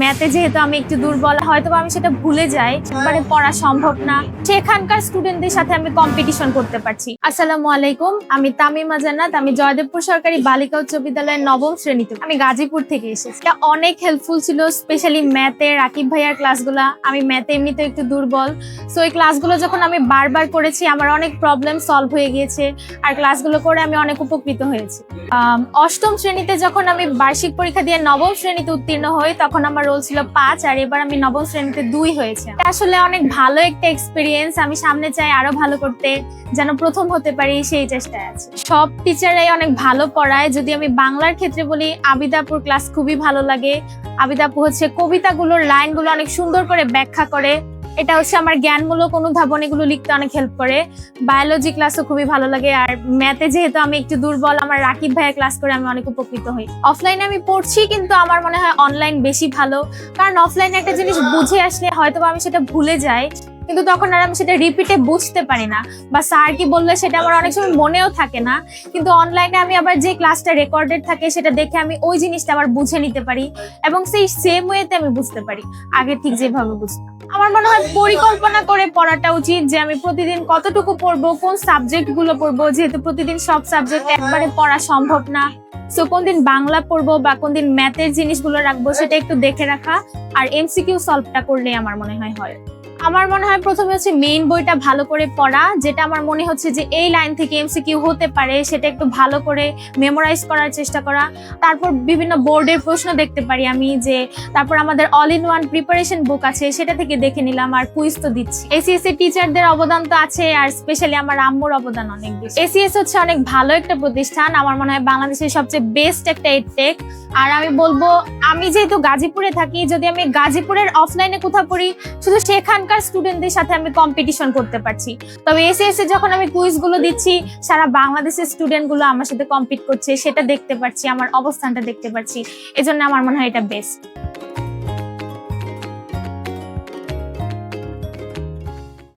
ম্যাথে যেহেতু আমি একটু দুর্বল হয়তো আমি সেটা ভুলে যাই মানে পড়া সম্ভব না। সেখানকার স্টুডেন্টদের সাথে আমি কম্পিটিশন করতে পারছি। আসসালামু আলাইকুম, আমি তামিমা জান্নাত আমি জয়দেবপুর সরকারি বালিকা উচ্চ বিদ্যালয়ের নবম শ্রেণীতে আমি গাজীপুর থেকে এসেছি। এটা অনেক হেল্পফুল ছিল স্পেশালি ম্যাথে, রাকিব ভাইয়ার ক্লাসগুলো আমি ম্যাথে এমনিতে একটু দুর্বল। সো এই ক্লাসগুলো যখন আমি বারবার করেছি, আমার অনেক প্রবলেম সলভ হয়ে গিয়েছে। আর ক্লাসগুলো করে আমি অনেক উপকৃত হয়েছি। অষ্টম শ্রেণীতে যখন আমি বার্ষিক পরীক্ষা দিয়ে নবম শ্রেণীতে উত্তীর্ণ হই, তখন আমার রোল ছিল পাঁচ আর এবার আমি নবম শ্রেণীতে দুই হয়েছে। আসলে অনেক ভালো একটা এক্সপিরিয়েন্স আমি সামনে চাই আরও ভালো করতে, যেন প্রথম হতে পারি সেই চেষ্টায় আছে। সব টিচারাই অনেক ভালো পড়ায়। যদি আমি বাংলার ক্ষেত্রে বলি, আবিদাপুর ক্লাস খুবই ভালো লাগে। আবিদাপু হচ্ছে কবিতাগুলোর লাইনগুলো অনেক সুন্দর করে ব্যাখ্যা করে। এটা হচ্ছে আমার জ্ঞানমূলক অনুধাবন, এগুলো লিখতে অনেক হেল্প করে। বায়োলজি ক্লাসও খুবই ভালো লাগে, আর ম্যাথে যেহেতু আমি একটু দুর্বল, আমার রাকিব ভাইয়ের ক্লাস করে আমি অনেক উপকৃত হই। অফলাইনে আমি পড়ছি, কিন্তু আমার মনে হয় অনলাইন বেশি ভালো। কারণ অফলাইনে একটা জিনিস বুঝে আসলে হয়তো আমি সেটা ভুলে যাই, কিন্তু তখন আর আমি সেটা রিপিটে বুঝতে পারি না। বা স্যার কি বললে সেটা আমার অনেক সময় মনেও থাকে না, কিন্তু অনলাইনে আমি আবার যে ক্লাসটা রেকর্ডেড থাকে সেটা দেখে আমি ওই জিনিসটা আবার বুঝে নিতে পারি, এবং সেই সেম ওয়েতে আমি বুঝতে পারি। আগে ঠিক যেভাবে বুঝতাম। আমার মনে হয় পরিকল্পনা করে পড়াটা উচিত যে আমি প্রতিদিন কতটুকু পড়ব কোন সাবজেক্টগুলো পড়ব যেহেতু প্রতিদিন সব সাবজেক্ট একবারে পড়া সম্ভব না। সো কোন দিন বাংলা পড়ব বা কোন দিন ম্যাথের জিনিসগুলো রাখব সেটা একটু দেখে রাখা আর এমসিকিউ সলভটা করলে আমার মনে হয় হয়। আমার মনে হয় প্রথমে হচ্ছে মেইন বইটা ভালো করে পড়া, যেটা আমার মনে হচ্ছে যে এই লাইন থেকে এমসিকিউ হতে পারে, সেটা একটু ভালো করে মেমোরাইজ করার চেষ্টা করা। তারপর বিভিন্ন বোর্ডের প্রশ্ন দেখতে পারি আমি যে, তারপর আমাদের all in one preparation book আছে, সেটা থেকে দেখে নিলাম আর কুইজ তো দিচ্ছি। এসিএসসি টিচারদের অবদান তো আছে আর স্পেশালি আমার আম্মুর অবদান অনেক বেশি। এসিএস হচ্ছে অনেক ভালো একটা প্রতিষ্ঠান, আমার মনে হয় বাংলাদেশের সবচেয়ে বেস্ট একটা এডটেক আর আমি বলব, আমি যেহেতু গাজীপুরে থাকি, যদি আমি গাজীপুরের অফলাইনে কোথাও পড়ি, শুধু সেখানকার স্টুডেন্টদের সাথে আমি কম্পিটিশন করতে পারছি। তবে এসে এসে যখন আমি কুইজগুলো দিচ্ছি, সারা বাংলাদেশের স্টুডেন্টগুলো আমার সাথে কম্পিট করছে, সেটা দেখতে পাচ্ছি আমার অবস্থানটা দেখতে পাচ্ছি এজন্য আমার মনে হয় এটা বেস্ট